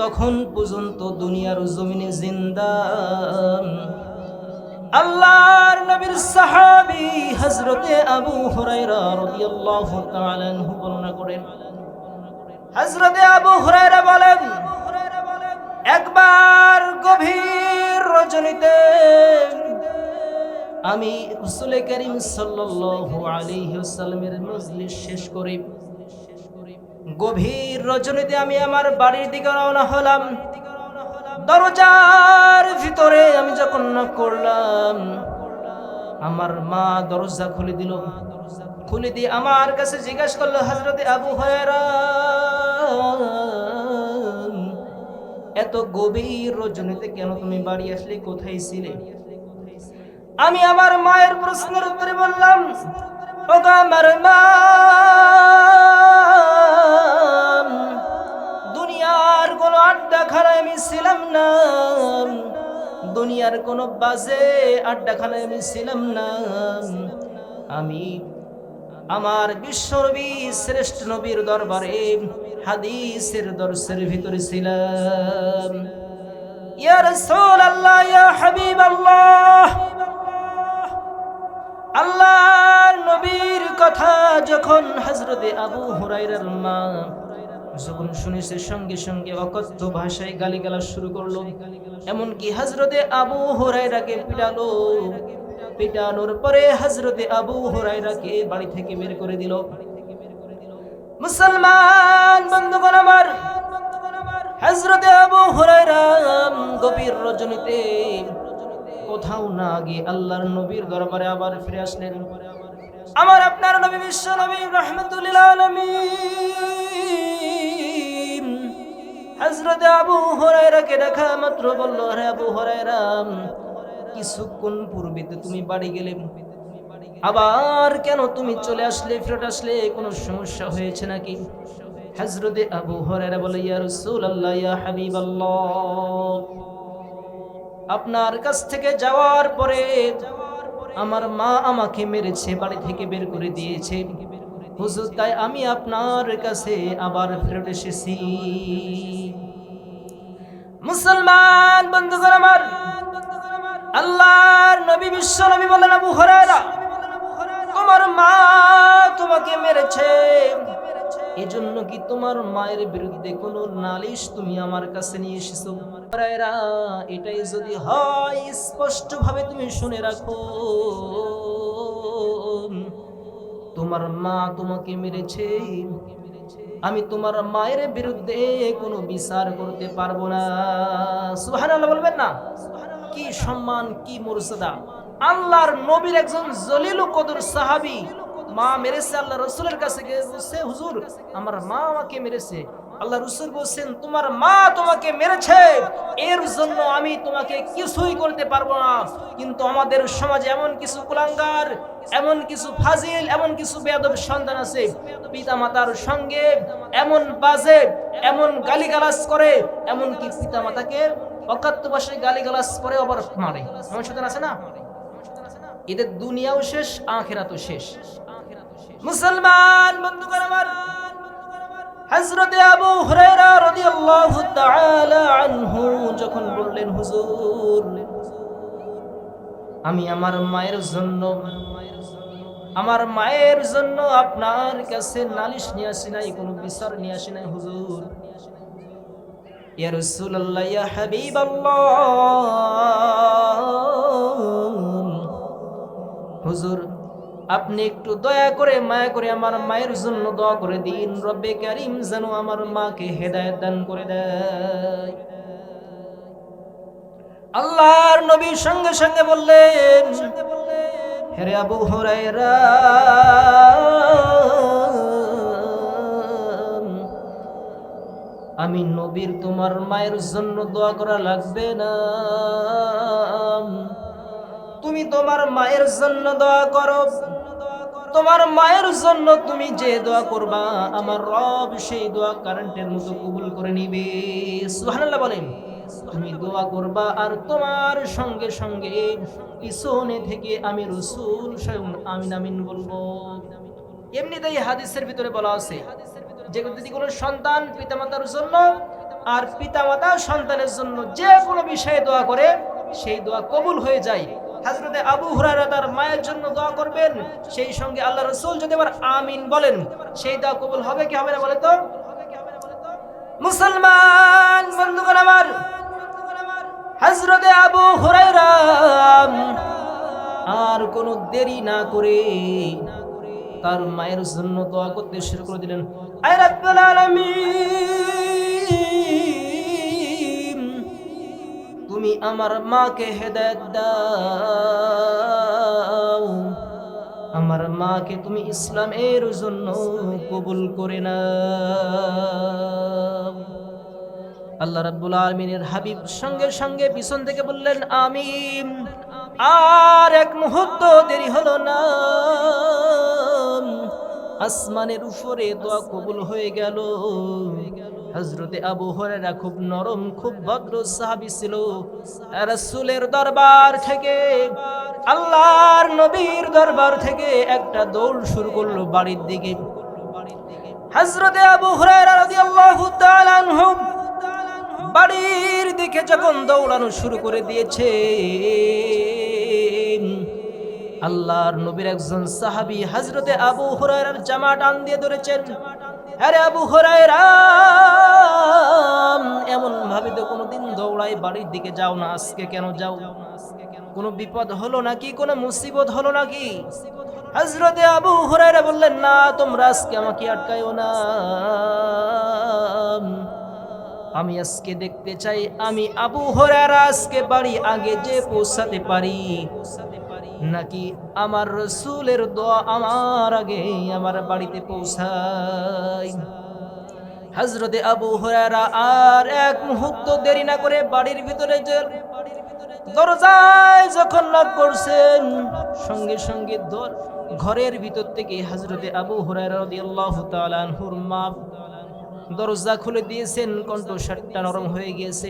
তখন পর্যন্ত দুনিয়ার জমিনে জিন্দা। আল্লাহর নবীর সাহাবী হযরতে আবু হুরায়রা রাদিয়াল্লাহু তাআলা আনহু বর্ণনা করেন। হযরতে আবু হুরায়রা বলেন, একবার গভীর রজনীতে আমি রাসূল করিম সাল্লাল্লাহু আলাইহি ওয়াসাল্লামের মজলিস শেষ করে। গভীর রজনীতে আমি আমার বাড়ির দিকে রওনা হলাম। দরজার ভিতরে আমি যখন করলাম, আমার মা দরজা খুলে দিল। খুলে দিয়ে আমার কাছে জিজ্ঞাসা করল হজরতে আবু হয়রা এত গভীর রজনীতে কেন তুমি বাড়ি আসলে? কোথায় ছিলে? আমি আমার মায়ের প্রশ্নের উত্তরে বললাম ওগো আমার মা, দুনিয়ার কোনো আড্ডাখানায় আমি ছিলাম না, দুনিয়ার কোনো বাজে আড্ডাখানায় আমি ছিলাম না। আমি আমার বিশ্বনবী, শ্রেষ্ঠ নবীর দরবারে হাদিসের দর্শের ভিতরে ছিলাম। ইয়া রাসূলুল্লাহ, ইয়া হাবিবাল্লাহ আল্লাহর নবীর কথা যখন হজরতে আবু হুরাইরার মা যখন শুনেছে সঙ্গে সঙ্গে অকথ্য ভাষায় গালিগালাজ শুরু করল। এমনকি হজরতে আবু হুরাইরাকে পিটালো। পিটানোর পরে হজরতে আবু হুরাইরাকে বাড়ি থেকে বের করে দিল। মুসলমান বন্ধুগণ আমার হজরতে আবু হুরাইরা গভীর রজনীতে কোথাও না গিয়ে আল্লাহর নবীর দরবারে আবার ফিরে আসলেন। আমার আপনার নবী বিশ্ব নবী রহমতুল্লাহ হজরত আবু হরাইরাকে দেখা মাত্র বলল, আরে আবু হরাইরা কিছুক্ষণ পূর্বেতে তুমি বাড়ি গেলে, আবার কেন তুমি চলে আসলে, ফেরত আসলে? কোনো সমস্যা হয়েছে নাকি? হজরতে আবু হরাইরা বলে, ইয়া রাসূলুল্লাহ, ইয়া হাবিবাল্লাহ। আপনার কাছ থেকে যাওয়ার পরে আমার মা আমাকে মেরেছে, বাড়ি থেকে বের করে দিয়েছে। হুজুর, তাই আমি আপনার কাছে আবার ফেরত এসেছি। মুসলমান বন্ধুগণ আমার, আল্লাহর নবী, বিশ্ব নবী বলেন আবু হরায়রা, তোমার মা তোমাকে মেরেছে। এজন্য কি তোমার মায়ের বিরুদ্ধে কোনো নালিশ তুমি আমার কাছে নিয়ে এসেছ? এটাই যদি হয় স্পষ্ট ভাবে তুমি শুনে রাখো। তোমার মা তোমাকে মেরেছে। আমি তোমার মায়ের বিরুদ্ধে কোনো বিচার করতে পারব না। সুবহানাল্লাহ বলবেন না? কি সম্মান, কি মর্যাদা। আল্লাহর নবীর একজন জলিল কদর সাহাবী মা মেরেছে আল্লাহ রসুলের কাছে গিয়ে বলছে হুজুর, আমার মা আমাকে মেরেছে। আল্লাহ রসুল বলছেন, তোমার মা তোমাকে মেরেছে। এর জন্য আমি তোমাকে কিছুই করতে পারব না। কিন্তু আমাদের সমাজে এমন কিছু কুলাঙ্গার, এমন কিছু ফাজিল, এমন কিছু বেয়াদব সন্তান আছে। পিতা মাতার সঙ্গে এমন বাজে, এমন গালিগালাজ করে এমন কি পিতা মাতাকে অকাত্য গালিগালাজ করে আবার মারে। এমন সন্তান আছে না? এদের দুনিয়াও শেষ, আখেরাতও শেষ। মুসলমান বন্ধুগণ আমার, হযরত আবু হুরায়রা রাদিয়াল্লাহু তাআলা আনহু যখন বললেন, হুজুর, আমি আমার মায়ের জন্য, আমার মায়ের জন্য আপনার কাছে নালিশ নিয়ে আসি নাই, কোনো বিচার নিয়ে আসি নাই, হুজুর। ইয়া রাসূলুল্লাহ, ইয়া হাবিবাল্লাহ। হুজুর আপনি একটু দয়া করে, মায়া করে আমার মায়ের জন্য দোয়া করে দিন। রব্বে কারিম যেন আমার মাকে হেদায়েত দান করে দেয়। আল্লাহর নবীর সঙ্গে সঙ্গে বললেন, হেরে আবু হুরায়রা, আমি নবীর তোমার মায়ের জন্য দোয়া করা লাগবে না। তুমি তোমার মায়ের জন্য দোয়া করো। তোমার মায়ের জন্য তুমি যে দোয়া করবা, আমার রব সেই দোয়া কারেন্টের মতো কবুল করে নিবে। সুবহানাল্লাহ বলেন, তুমি দোয়া করবা আর তোমার সঙ্গে সঙ্গে পিছনে থেকে আমি রসুল স্বয়ং আমিন আমিন বলব। এমনিতেই হাদিসের ভিতরে বলা আছে, যে যদি কোনো সন্তান পিতামাতার জন্য আর পিতামাতা সন্তানের জন্য যে কোনো বিষয়ে দোয়া করে, সেই দোয়া কবুল হয়ে যায়। হাজরতে আবু হুরায়রা তার মায়ের জন্য দোয়া করবেন। সেই সঙ্গে আল্লাহ রসুল যদি আবার আমিন বলেন, সেই দোয়া কবুল হবে কি হবে না বলে তো? মুসলমান, বন্ধুগণ আমার হজরতে আবু হুরায়রা, আর কোনো দেরি না করে তার মায়ের জন্য দোয়া করতে শুরু করে দিলেন। আয় রাব্বুল আলামিন! তুমি আমার মাকে হেদায়েত দাও। আমার মাকে তুমি ইসলামের জন্য কবুল করে না আল্লাহ রাব্বুল আলমিনের হাবিব সঙ্গে সঙ্গে পিছন থেকে বললেন, আমিন। আর এক মুহূর্ত দেরি হলো না। আসমানের উপরে দোয়া কবুল হয়ে গেল। হজরতে আবু হরেরা খুব নরম, খুব ভদ্র সাহাবি ছিল। রাসূলের দরবার থেকে, আল্লাহর নবীর দরবার থেকে একটা দৌড় শুরু করল বাড়ির দিকে। হজরতে আবু আনহু বাড়ির দিকে যখন দৌড়ানো শুরু করে দিয়েছে, আল্লাহর নবীর একজন সাহাবি হযরতে আবু হুরায়রার জামা টান দিয়ে ধরেছেন। আরে আবু হুরায়রা, এমন ভাবে তো কোনোদিন দৌড়াই বাড়ির দিকে যাও না, আজকে কেন যাও? কোনো বিপদ হলো নাকি? কোনো মুসিবত হলো নাকি? হজরতে আবু হুরায়রা বললেন, না, তোমরা আজকে আমাকে আটকায়ও না। আমি আজকে দেখতে চাই, আমি আবু হরারা আজকে বাড়ি আগে যে পৌঁছাতে পারি। নাকি আমার রসুলের দোয়া আমার আগে আমার বাড়িতে পৌঁছাই হজরতে আবু হরারা আর এক মুহূর্ত দেরি না করে বাড়ির ভিতরে দরজায় যখন নক করছেন, সঙ্গে সঙ্গে ঘরের ভিতর থেকে হজরতে আবু হরারা রাদিয়াল্লাহু তাআলা আনহুর মা দরজা খুলে দিয়েছেন, কণ্ঠস্বরটা নরম হয়ে গিয়েছে।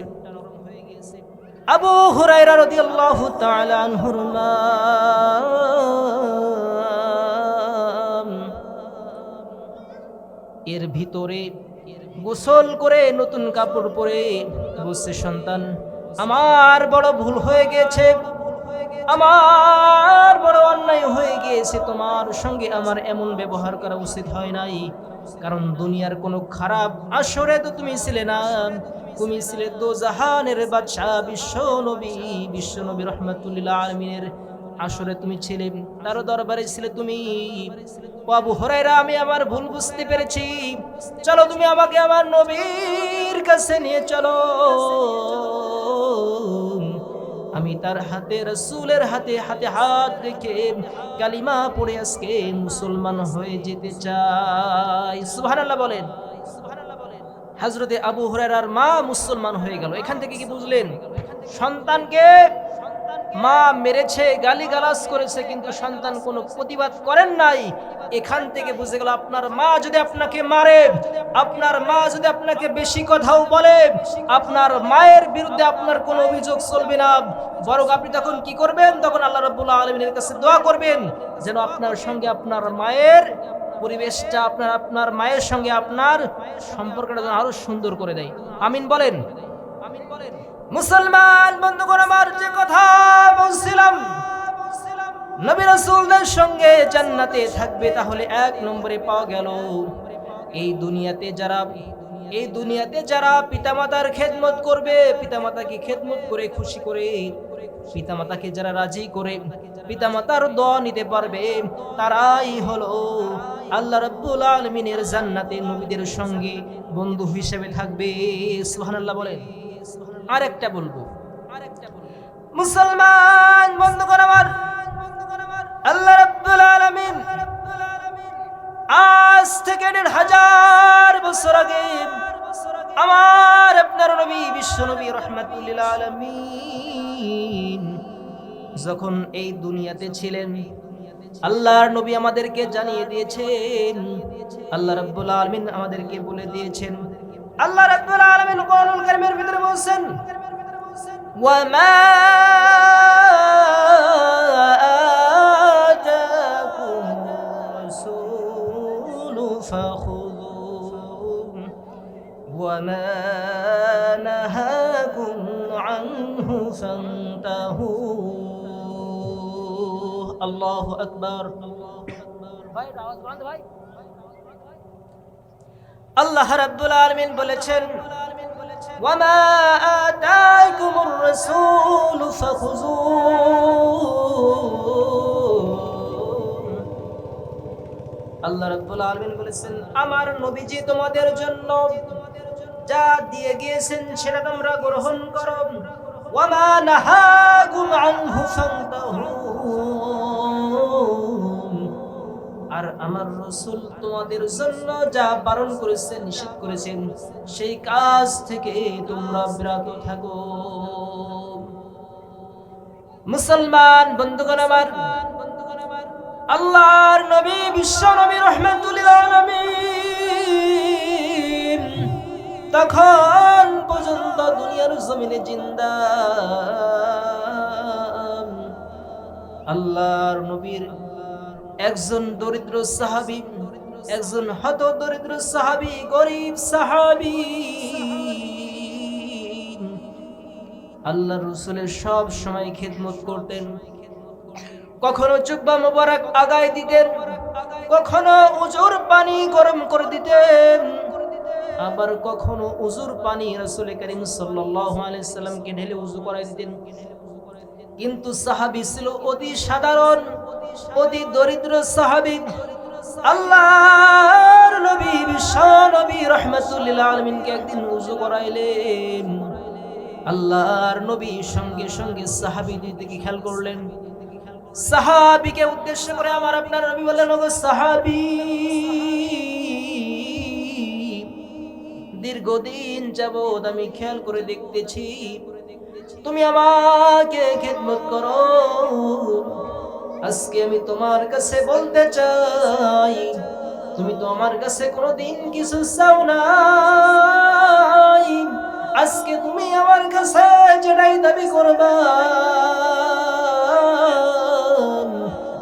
আবু হুরাইরা রাদিয়াল্লাহু তাআলা আনহুর এর ভিতরে গোসল করে নতুন কাপড় পরে বসছে সন্তান। আমার বড় ভুল হয়ে গেছে। আমার বড় অন্যায় হয়ে গিয়েছে, তোমার সঙ্গে আমার এমন ব্যবহার করা উচিত হয় নাই। কারণ দুনিয়ার কোনো খারাপ আসরে তো তুমি ছিলে না। তুমি ছিলে দো জাহানের বাদশাহ, বিশ্ব নবী বিশ্ব নবী রহমতুল্লাহ আলমিনের আসরে তুমি ছিলে, তার দরবারে ছিলে তুমি। আবু হরাইরা আমি আমার ভুল বুঝতে পেরেছি। চলো তুমি আমাকে আমার নবীর কাছে নিয়ে চলো। আমি তার হাতে, রসুলের হাতে হাতে হাত রেখে কালিমা পড়ে আজকে মুসলমান হয়ে যেতে চাই। সুবহানাল্লাহ বলেন। হাজরতে আবু হরার মা মুসলমান হয়ে গেল। এখান থেকে কি বুঝলেন? সন্তানকে মা মেরেছে গালি গালাজ করেছে, কিন্তু সন্তান কোনো প্রতিবাদ করেন নাই। এখান থেকে বুঝে গেল আপনার মা যদি আপনাকে মারে, আপনার মা যদি আপনাকে বেশি কথাও বলে, আপনার মায়ের বিরুদ্ধে আপনার কোনো অভিযোগ চলবে না। বরং আপনি তখন কি করবেন? তখন আল্লাহ রাব্বুল আলমিনের কাছে দোয়া করবেন, যেন আপনার সঙ্গে আপনার মায়ের পরিবেশটা, আপনার আপনার মায়ের সঙ্গে আপনার সম্পর্কটা যেন আরও সুন্দর করে দেয়। আমিন বলেন আমিন বলেন। মুসলমান বন্ধুগণ, আমার যে কথা বলছিলাম, নবী রাসূলদের সঙ্গে জান্নাতে থাকবে তাহলে এক নম্বরে পাওয়া গেল এই দুনিয়াতে যারা, এই দুনিয়াতে যারা পিতামাতার খেদমত করবে, পিতামাতাকে খেদমত করে খুশি করে, পিতামাতাকে যারা রাজি করে, পিতামাতার দোয়া নিতে পারবে, তারাই হলো আল্লাহ রাব্বুল আলামিনের জান্নাতে নবীদের সঙ্গে বন্ধু হিসেবে থাকবে। সুবহানাল্লাহ বলেন। আরেকটা বলব। মুসলমান, বন্ধুগণ আমার, আল্লাহ রাব্বুল আলামিন আজ থেকে দেড় হাজার বছর আগে আমার আপনার নবী, বিশ্ব নবী রহমাতুল্লিল আলমিন যখন এই দুনিয়াতে ছিলেন, আল্লাহর নবী আমাদেরকে জানিয়ে দিয়েছেন, আল্লাহ রাব্বুল আলামিন আমাদেরকে বলে দিয়েছেন الله رب العالمين قول الكرم في دربوسن وما آتاكم الرسول فخذوه وما نهاكم عنه فانتهوا. الله أكبر. الله أكبر. রাব্বুল আলামিন বলেছেন আতাকুমুর রাসূল ফাখুযু। আল্লাহ রাব্বুল আলামিন বলেছেন, আমার নবীজি তোমাদের জন্য যা দিয়ে গিয়েছেন সেটা তোমরা গ্রহণ করো। ওয়ামা নাহাকুম আনহু ফান্তাহু আর আমার রসুল তোমাদের জন্য যা বারণ করেছেন নিষেধ করেছেন, সেই কাজ থেকে তোমরা বিরত থাকো। মুসলমান বন্ধুগণ আমার, আল্লাহর নবী, বিশ্ব নবী, রহমাতুল্লিল আলামিন, তখন পর্যন্ত দুনিয়ার জমিনে জিন্দা। আল্লাহর নবীর একজন দরিদ্র সাহাবি, একজন হত দরিদ্র সাহাবি, গরিব সাহাবি। আল্লাহ রসুলের সব সময় খেদমত করতেন। কখনো জুব্বা মোবারক আগায় দিতেন, কখনো উজুর পানি গরম করে দিতেন। আবার কখনো উজুর পানি রসুল করিম সাল্লামকে ঢেলে উজু করাই দিতেন। কিন্তু সাহাবি ছিল অতি সাধারণ অতি দরিদ্র সাহাবি, আল্লাহর নবী বিশ্ব নবী রহমাতুল্লিল আলমিনকে একদিন উজু করাইলেন। আল্লাহর নবী সঙ্গে সঙ্গে সাহাবিদের দিকে খেয়াল করলেন। সাহাবিকে উদ্দেশ্য করে আমার আপনার নবী বললেন, ওগো সাহাবি, দীর্ঘদিন যাবৎ আমি খেয়াল করে দেখতেছি, তুমি আমাকে খেদমত করো। আজকে আমি তোমার কাছে বলতে চাই, তুমি তো আমার কাছে কোনোদিন কিছু চাও না আজকে তুমি আমার কাছে যেটাই দাবি করবা,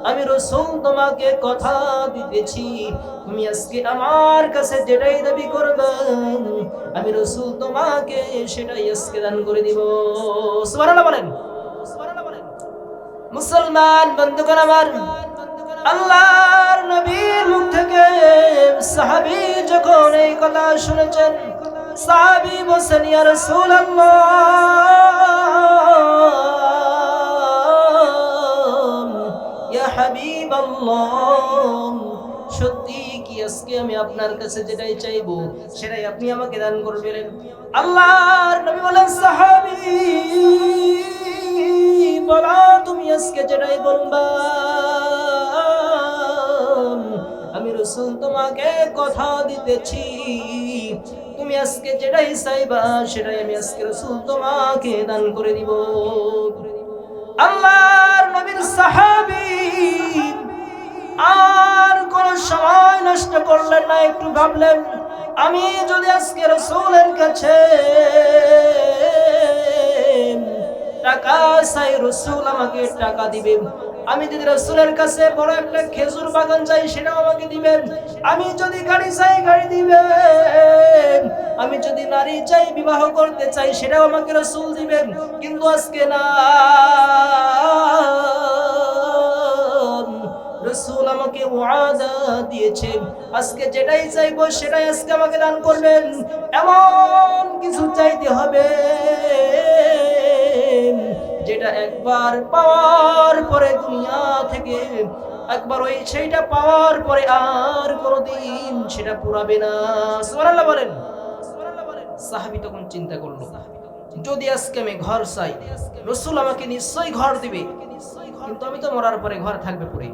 আমি রসুল তোমাকে কথা দিতেছি, তুমি আজকে আমার কাছে যেটাই দাবি করবে, আমি রসুল তোমাকে সেটাই আজকে দান করে দিব। সুবহানাল্লাহ বলেন। মুসলমান বন্ধুগণ আমার, আল্লাহর নবীর মুখ থেকে সাহাবী যখন এই কথা শুনেছেন, সাহাবী বলছেন, ইয়া রাসূলুল্লাহ, ইয়া হাবিবাল্লাহ, সত্যি কি আজকে আমি আপনার কাছে যেটাই চাইব, সেটাই আপনি আমাকে দান করবেন? আল্লাহর নবী বলেন, সাহাবী বলো, তুমি আজকে যেটাই বলবা, আমি রসুল তোমাকে কথা দিতেছি। তুমি আজকে যেটাই চাইবা, সেটাই আমি আজকে রসুল তোমাকে দান করে দিব। আল্লাহর নবীর সাহাবী, আর কোন সময় নষ্ট করলেন না, একটু ভাবলেন, আমি যদি আজকে রসুলের কাছে টাকা চাই রসুল আমাকে টাকা দিবেন। আমি যদি রসুলের কাছে বড় একটা খেজুর বাগান চাই, সেটাও আমাকে দিবেন। আমি যদি গাড়ি চাই, গাড়ি দিবেন। আমি যদি নারী চাই, বিবাহ করতে চাই, সেটাও আমাকে রসুল দিবেন। কিন্তু আজকে না। রসুল আমাকে ওয়াদা দিয়েছে আজকে যেটাই চাইব, সেটাই আজকে আমাকে দান করবেন। এমন কিছু চাইতে হবে। যেটা একবার পাওয়ার পরে দুনিয়া থেকে, একবার ওই সেইটা পাওয়ার পরে আর কোনোদিন সেটা পুরাবে না। সুবহানাল্লাহ বলেন। সাহাবী তখন চিন্তা করল, যদি আজকে আমি ঘর চাই, রসুল আমাকে নিশ্চয়ই ঘর দিবে, কিন্তু আমি তো মরার পরে ঘর থাকবে পরে।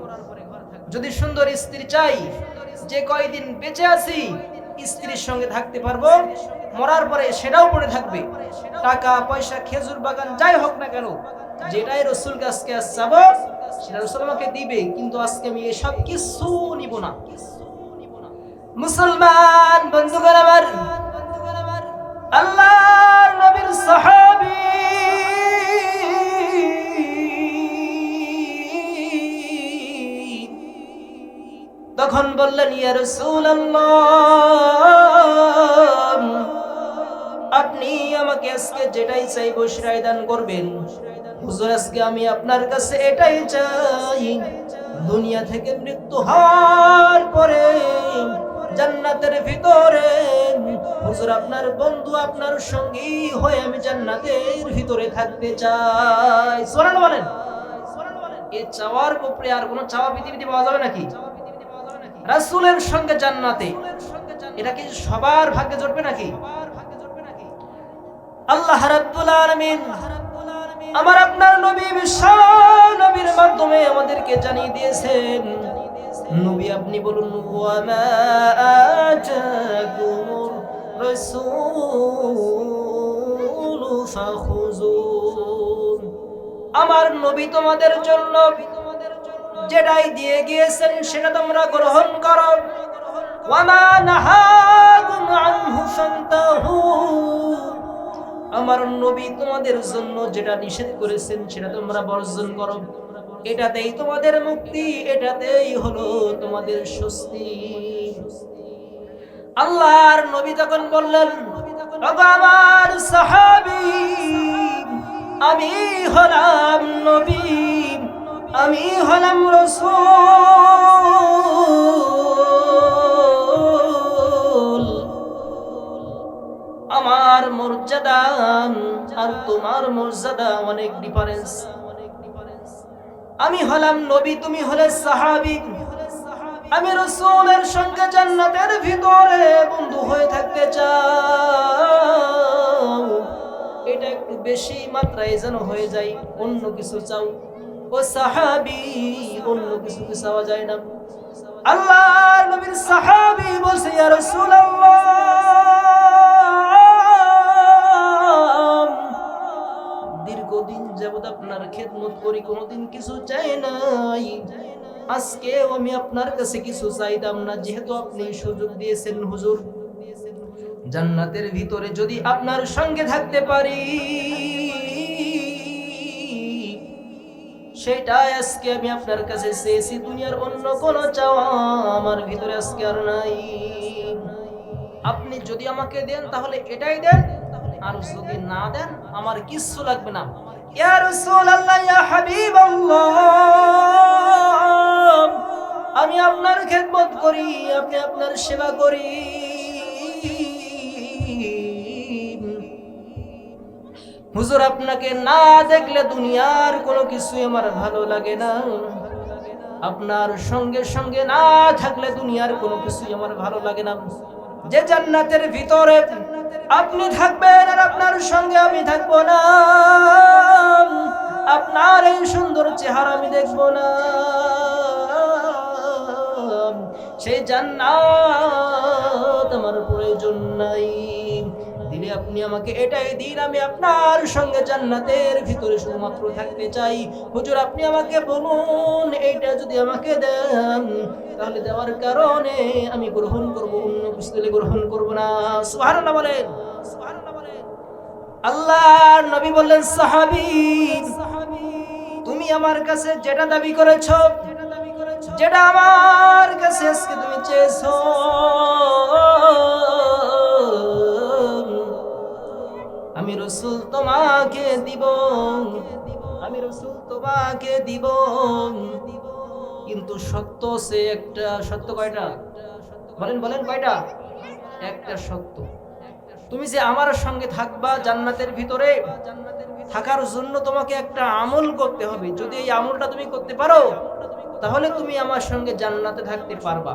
যদি সুন্দর স্ত্রী চাই, যে কয়দিন বেঁচে আছি, স্ত্রীর সঙ্গে থাকতে পারব? মরার পরে সেটাও পড়ে থাকবে। টাকা, পয়সা, খেজুর বাগান, যাই হোক না কেন, যেটাই রসুল গাছকে যাব সেটা রসুল আমাকে দিবে, কিন্তু আজকে আমি এসব কিছু নিব না। মুসলমান বন্ধু আমার আল্লাহ নবীর তখন বললেন, ইয়া রাসূলুল্লাহ আমাকে আজকে যেটাই চাইব সেটাই দান করবেন। হুজুর, আজকে আমি আপনার কাছে এটাই চাই। দুনিয়া থেকে মৃত্যু হওয়ার পরে জান্নাতের ভিতরে হুজুর, আপনার বন্ধু, আপনার সঙ্গী হয়ে আমি জান্নাতের ভিতরে থাকতে চাই। সোনান বলেন এই চাওয়ার উপরে আর কোনো চাওয়া পৃথিবীতে পাওয়া যাবে নাকি? রাসূলের সঙ্গে জান্নাতে, এটা কি সবার ভাগ্যে জড়বে নাকি? আল্লাহ রাব্বুল আলামিন আমার আপনার নবী বিশ্ব নবীর মাধ্যমে আমাদেরকে জানিয়ে দিয়েছেন, নবী আপনি বলুন, ওয়া মা আমার নবী তোমাদের জন্য যেটাই দিয়ে গিয়েছেন, সেটা তোমরা গ্রহণ করো। ওয়ামা নাহাকুম আনহু ফান্তাহু আমার নবী তোমাদের জন্য যেটা নিষেধ করেছেন, সেটা তোমরা বর্জন করো। এটাতেই তোমাদের মুক্তি, এটাতেই হলো তোমাদের স্বস্তি। আল্লাহর নবী তখন বললেন, "ওগো আমার সাহাবী, আমি হলাম নবী, আমি হলাম রসূল। আমার মর্যাদা, আর তোমার মর্যাদা অনেক ডিফারেন্স আমি হলাম নবী, তুমি হলে সাহাবী। আমি রসুলের সঙ্গে জান্নাতের ভিতরে বন্ধু হয়ে থাকতে চাও। এটা একটু বেশি মাত্রায় যেন হয়ে যায়, অন্য কিছু চাও। ও সাহাবি, অন্য কিছু কি চাওয়া যায় না। আল্লাহ নবীর সাহাবি বলছে, ইয়া রাসূলুল্লাহ! যাবত আপনার খেদমত করি, কোনোদিন কিছু চাই নাই। আজকে আমি আপনার কাছে কিছু চাইতাম না, যেহেতু আপনি সুযোগ দিয়েছেন, হুজুর। জান্নাতের ভিতরে যদি আপনার সঙ্গে থাকতে পারি সেটা আজকে আমি আপনার কাছে চেয়েছি, দুনিয়ার অন্য কোন চাওয়া আমার ভিতরে আজকে আর নাই। আপনি যদি আমাকে দেন, তাহলে এটাই দেন, আর যদি না দেন, আমার কিচ্ছু লাগবে না। ইয়া রাসূলুল্লাহ, ইয়া হাবিবাল্লাহ, আমি আপনার খেদমত করি, আপনি আপনার সেবা করি। হুজুর, আপনাকে না দেখলে দুনিয়ার কোনো কিছু আমার ভালো লাগে না। আপনার সঙ্গে সঙ্গে না থাকলে দুনিয়ার কোনো কিছুই আমার ভালো লাগে না। যে জান্নাতের ভিতরে আপনি থাকবেন আর আপনার সঙ্গে আমি থাকব না। আপনার এই সুন্দর চেহারা আমি দেখব না। সেই জান্নাত আমার প্রয়োজন নাই। দিলে আপনি আমাকে এটাই দিন, আমি আপনার সঙ্গে জান্নাতের ভিতরে শুধুমাত্র থাকতে চাই। হুজুর, আপনি আমাকে বলুন, এইটা যদি আমাকে দেন, তাহলে দেওয়ার কারণে আমি গ্রহণ করব, অন্য কিছু গ্রহণ করব না। সুবহানাল্লাহ বলেন। আল্লাহর নবী বললেন, সাহাবী তুমি আমার কাছে যেটা দাবি করেছ, যেটা আমার কাছে আজকে তুমি চেয়েছো। আমি রসুল তোমাকে দিব, আমি রসুল তোমাকে দিব। কিন্তু সত্য সে একটা, সত্য কয়টা? বলেন বলেন কয়টা? একটা সত্য। তুমি যে আমার সঙ্গে থাকবা জান্নাতের ভিতরে থাকার জন্য তোমাকে একটা আমল করতে হবে। যদি এই আমলটা তুমি করতে পারো, তাহলে তুমি আমার সঙ্গে জান্নাতে থাকতে পারবা।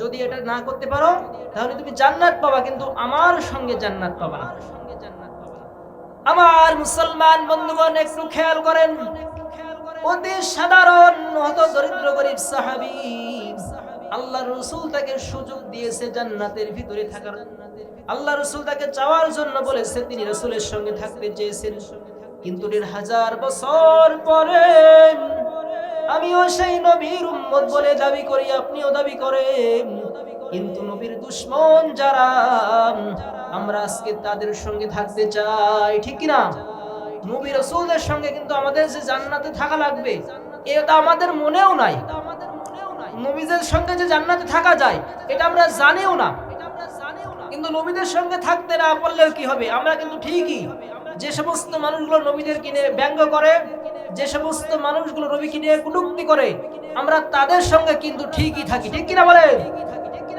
যদি এটা না করতে পারো, তাহলে তুমি জান্নাত পাবা, কিন্তু আমার সঙ্গে জান্নাত পাবা না। আমার মুসলমান বন্ধুগণ, একটু খেয়াল করেন। অতি সাধারণ হত দরিদ্র গরিব সাহাবি আল্লাহ রসুল তাকে সুযোগ দিয়েছে জান্নাতের ভিতরে থাকার। আল্লাহ রসুল তাকে চাওয়ার জন্য বলেছে, তিনি রসুলের সঙ্গে থাকতে চেয়েছেন। কিন্তু দেড় হাজার বছর পরে আমিও সেই নবীর উম্মত বলে দাবি করি, আপনিও দাবি করেন। কিন্তু নবীর দুশ্মন যারা, আমরা আজকে তাদের সঙ্গে থাকতে চাই, ঠিক কিনা? নবী রসুলদের সঙ্গে কিন্তু আমাদের যে জান্নাতে থাকা লাগবে, এটা আমাদের মনেও নাই। নবীদের সঙ্গে যে জান্নাতে থাকা যায়, এটা আমরা জানিও না। কিন্তু নবীদের সঙ্গে থাকতে না পারলেও কি হবে? আমরা কিন্তু ঠিকই যে সমস্ত মানুষগুলো নবীদের কিনে ব্যঙ্গ করে, যে সমস্ত মানুষগুলো নবীকে নিয়ে কুটুক্তি করে, আমরা তাদের সঙ্গে কিন্তু ঠিকই থাকি। ঠিক কিনা বলেন?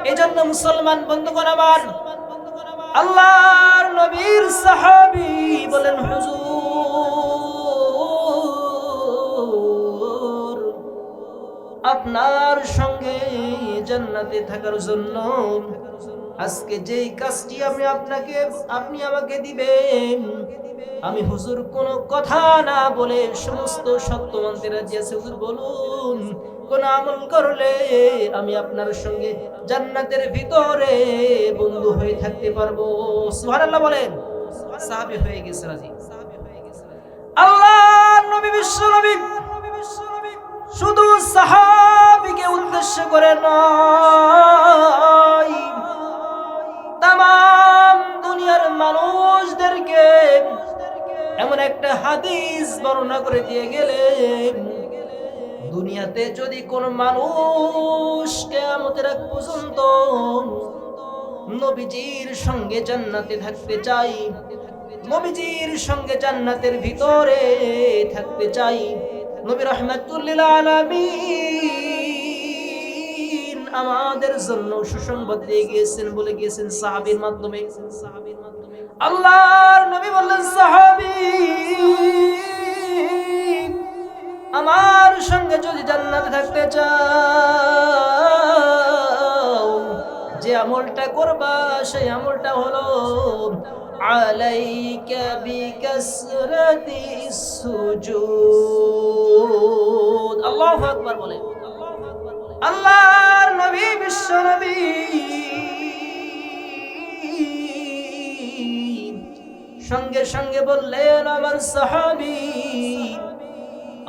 এই জন্য মুসলমান বন্ধুগণ আমার, আল্লাহর নবীর সাহাবী বলেন, হুজুর, আপনার সঙ্গে জান্নাতে থাকার জন্য আজকে যেই কাজটি আমি আপনাকে, আপনি আমাকে দিবেন, আমি হুজুর কোনো কথা না বলে সমস্ত সত্য মানতে রাজি আছে। হুজুর বলুন, কোন আমল করলে আমি আপনার সঙ্গে জান্নাতের ভিতরে বন্ধু হয়ে থাকতে পারব? সুবহানাল্লাহ বলেন। সাহাবী হয়ে গেছে, রাজি। আল্লাহ নবী, বিশ্ব নবী শুধু সাহাবিকে উদ্দেশ্য করে নয় তাম দুনিয়ার মানুষদেরকে এমন একটা হাদিস বর্ণনা করে দিয়ে গেলেন, দুনিয়াতে যদি কোন মানুষ কেয়ামতের আগ পর্যন্ত নবীজির সঙ্গে জান্নাতে থাকতে চাই নবীজির সঙ্গে জান্নাতের ভিতরে থাকতে চাই নবী রহমাতুল্লিল আলামিন আমাদের জন্য সুসংবাদ দিয়ে গিয়েছেন বলে গিয়েছেন সাহাবীর মাধ্যমে। আল্লাহর নবী বললেন, সাহাবী, আমার সঙ্গে যদি জান্নাতে থাকতে চাও, যে আমলটা করবা, সেই আমলটা হলো, আলাইকা বিকাসরাতি সুজুদ। আল্লাহু আকবার বলে। আল্লাহর নবী, বিশ্ব নবী। সঙ্গে সঙ্গে বললেন, আমার সাহাবী,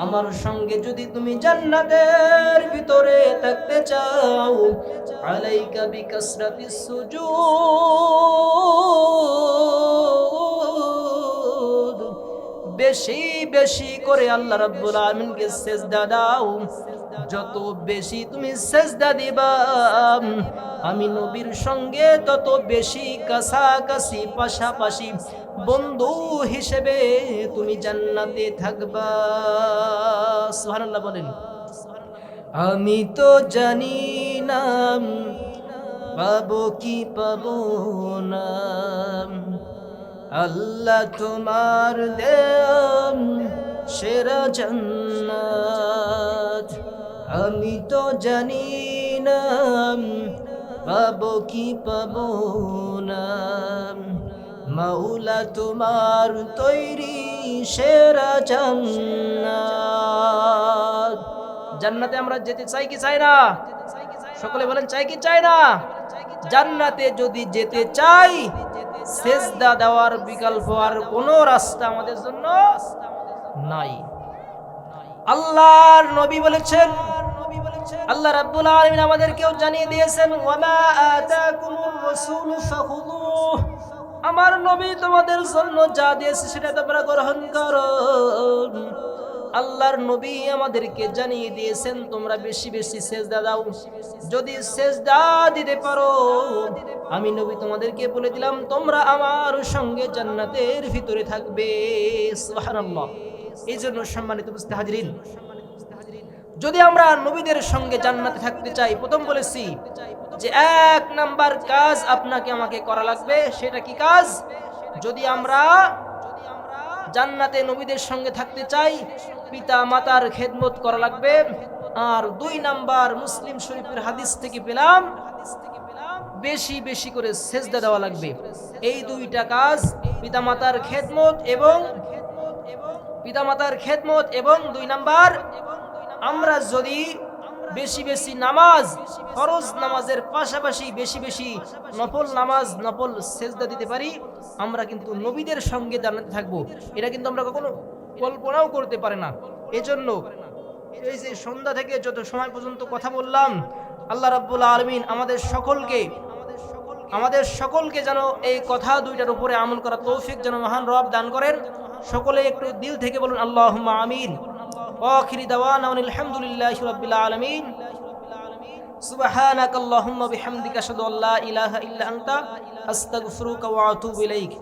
আমার সঙ্গে যদি তুমি জান্নাতের ভিতরে থাকতে চাও, আলাইকা বিকাসরাতি সুজুদ। বেশি বেশি করে আল্লাহ রাব্বুল আলামিনকে সেজদা দাও। যত বেশি তুমি সেজদা দিবা, আমি নবীর সঙ্গে তত বেশি কাছাকাছি, পাশাপাশি বন্ধু হিসেবে তুমি জান্নাতে থাকবা। সুবহানাল্লাহ বলেন। আমি তো জানি না পাবো কি পাবো না আল্লাহ তোমার দেম সেরা জান্নাত। আমি তো জানি না পাবো কি পাবো না। মাওলা তোমার তৈরি সেরা জান্নাত। জান্নাতে আমরা যেতে চাই কি চাই না? সকলে বলেন, চাই কি চাই না? জান্নাতে যদি যেতে চাই, সেজদা দেওয়ার বিকল্প আর কোনো রাস্তা আমাদের জন্য নাই। আল্লাহর নবী বলেছেন, আল্লাহ রাব্বুল আলামিন আমাদেরকেও জানিয়ে দিয়েছেন, ওয়ামা আতাকুমুর রাসূলু ফাখুযুহু। আমার নবী তোমাদের জন্য যা দিয়েছে সেটা তোমরা গ্রহণ করো। আল্লাহর নবী আমাদেরকে জানিয়ে দিয়েছেন, তোমরা বেশি বেশি সেজদা দাও। যদি সেজদা দিতে পারো, আমি নবী তোমাদেরকে বলে দিলাম, তোমরা আমার সঙ্গে জান্নাতের ভিতরে থাকবে। সুবহানাল্লাহ। এই জন্য সম্মানিত বুঝতে হাজিরিন যদি আমরা নবীদের সঙ্গে জান্নাতে থাকতে চাই, প্রথম বলেছি যে এক নাম্বার কাজ আপনাকে আমাকে করা লাগবে, সেটা কি কাজ? যদি আমরা জান্নাতে নবীদের সঙ্গে থাকতে চাই পিতা মাতার খেদমত করা লাগবে। আর দুই নাম্বার মুসলিম শরীফের হাদিস থেকে পেলাম, বেশি বেশি করে সেজদা দেওয়া লাগবে। এই দুইটা কাজ পিতামাতার খেদমত এবং পিতামাতার খেদমত এবং দুই নাম্বার, আমরা যদি বেশি বেশি নামাজ, ফরজ নামাজের পাশাপাশি বেশি বেশি নফল নামাজ, নফল সেজদা দিতে পারি, আমরা কিন্তু নবীদের সঙ্গে জানাতে থাকব। এটা কিন্তু আমরা কখনো কল্পনাও করতে পারে না। এজন্য এই যে সন্ধ্যা থেকে যত সময় পর্যন্ত কথা বললাম, আল্লাহ রাব্বুল আলমিন আমাদের সকলকে আমাদের সকলকে যেন এই কথা দুইটার উপরে আমল করা তৌফিক যেন মহান রব দান করেন। সকলে একটু দিল থেকে বলুন আল্লাহ আমিন। আখিরি দাওয়ানা আলহামদুলিল্লাহ রাব্বিল سبحانك اللهم বিহামদিকা اشهد ان لا اله الا انت استغفرك واتوب ইলাইক।